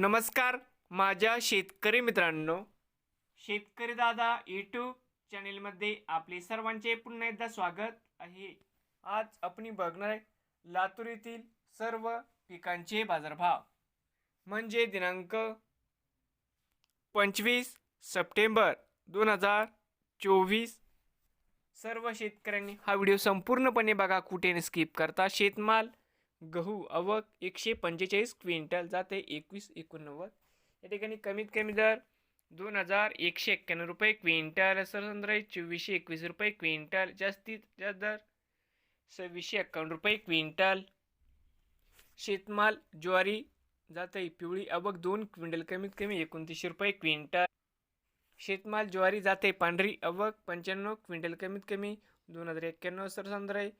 नमस्कार माझ्या शेतकरी मित्रांनो. शेतकरी दादा यूट्यूब चॅनेलमध्ये आपले सर्वांचे पुन्हा एकदा स्वागत आहे. आज आपण बघणार आहे लातूर येथील सर्व पिकांचे बाजारभाव. म्हणजे दिनांक पंचवीस सप्टेंबर दोन हजार चोवीस. सर्व शेतकऱ्यांनी हा व्हिडिओ संपूर्णपणे बघा कुठे स्किप करता. शेतमाल गहू अवक एकशे पंचेचाळीस क्विंटल जाते एकवीस एकोणनव्वद. या ठिकाणी कमीत कमी दर दोन हजार एकशे एक्क्याण्णव रुपये क्विंटल सरसंद्राई चोवीसशे एकवीस रुपये क्विंटल जास्तीत जास्त दर सव्वीसशे एक्कावन्न रुपये क्विंटल. शेतमाल ज्वारी जाते पिवळी अवक दोन क्विंटल कमीत कमी एकोणतीसशे रुपये क्विंटल. शेतमाल ज्वारी जाते पांढरी अवक पंच्याण्णव क्विंटल कमीत कमी दोन हजार एक्क्याण्णव सरसंद्राई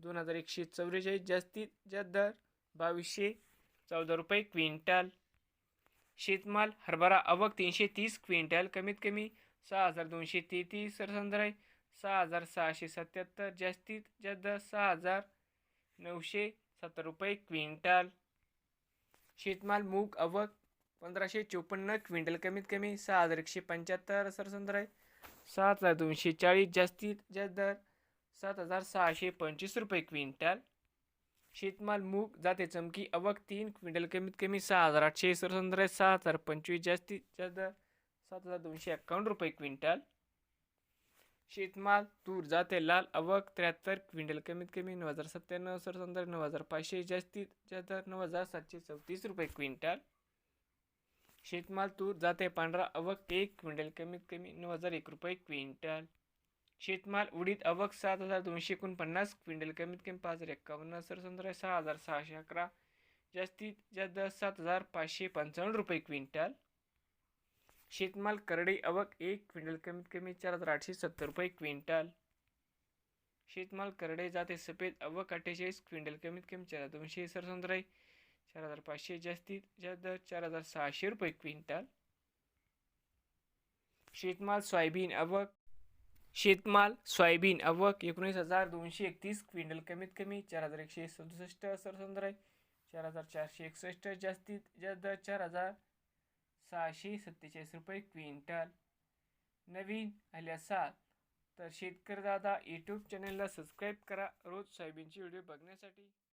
दोन हजार एकशे चौवेचाळीस जास्तीत जास्त दर बावीसशे चौदा रुपये क्विंटल. शेतमाल हरभरा आवक तीनशे तीस क्विंटल. कमीत कमी सहा हजार दोनशे तेहतीस सरसंद्राई सहा हजार सहाशे सत्याहत्तर जास्तीत जास्त दर सहा हजार नऊशे सत्तर रुपये क्विंटल. शेतमाल मूग आवक पंधराशे चोपन्न क्विंटल. कमीत कमी सहा हजार एकशे पंच्याहत्तर सरसंद्राई सात हजार दोनशे चाळीस जास्तीत जास्त दर सात हजार सहाशे पंचवीस रुपये क्विंटल. शेतमाल मूग जाते चमकी अवक तीन क्विंटल कमीत कमी सहा हजार आठशे सरसंद्र सहा हजार पंचवीस जास्तीत जास्त सात हजार दोनशे एक्कावन्न रुपये क्विंटल. शेतमाल तूर जाते लाल अवक त्र्याहत्तर क्विंटल कमीत कमी नऊ हजार सत्त्याण्णव सरसंद्र नऊ हजार पाचशे जास्तीत जास्त नऊ हजार सातशे चौतीस रुपये क्विंटल. शेतमाल तूर जाते पांढरा अवक एक क्विंटल कमीत कमी नऊ हजार एक रुपये क्विंटल. शेतमाल उडीद अवक सात हजार दोनशे एकोणपन्नास क्विंटल कमीत कमी पाच हजार एक्कावन्न सरसंद्र सहा हजार सहाशे अकरा जास्तीत जास्त दर सात हजार पाचशे पंचावन्न रुपये क्विंटल. शेतमाल करडई अवक एक क्विंटल कमीत कमी चार हजार आठशे सत्तर रुपये क्विंटल. शेतमाल करडे जाते सफेद अवक अठ्ठेचाळीस क्विंटल कमीत कमी चार हजार दोनशे सरसंद्राई चार हजार पाचशे जास्तीत जास्त दर चार हजार सहाशे रुपये क्विंटल. शेतमाल सोयाबीन अवक शेतमाल सोयाबीन अवक एकोणीस हजार दोनशे एकतीस क्विंटल कमीत कमी चार हजार एकशे सदुसष्ट सरसंद्राई चार हजार चारशे एकसष्ट जास्तीत जास्त दर चार हजार सहाशे सत्तेचाळीस रुपये क्विंटल. नवीन आले असाल तर शेतकरी दादा यूट्यूब चॅनलला सबस्क्राईब करा. रोज सोयाबीनचे व्हिडिओ बघण्यासाठी.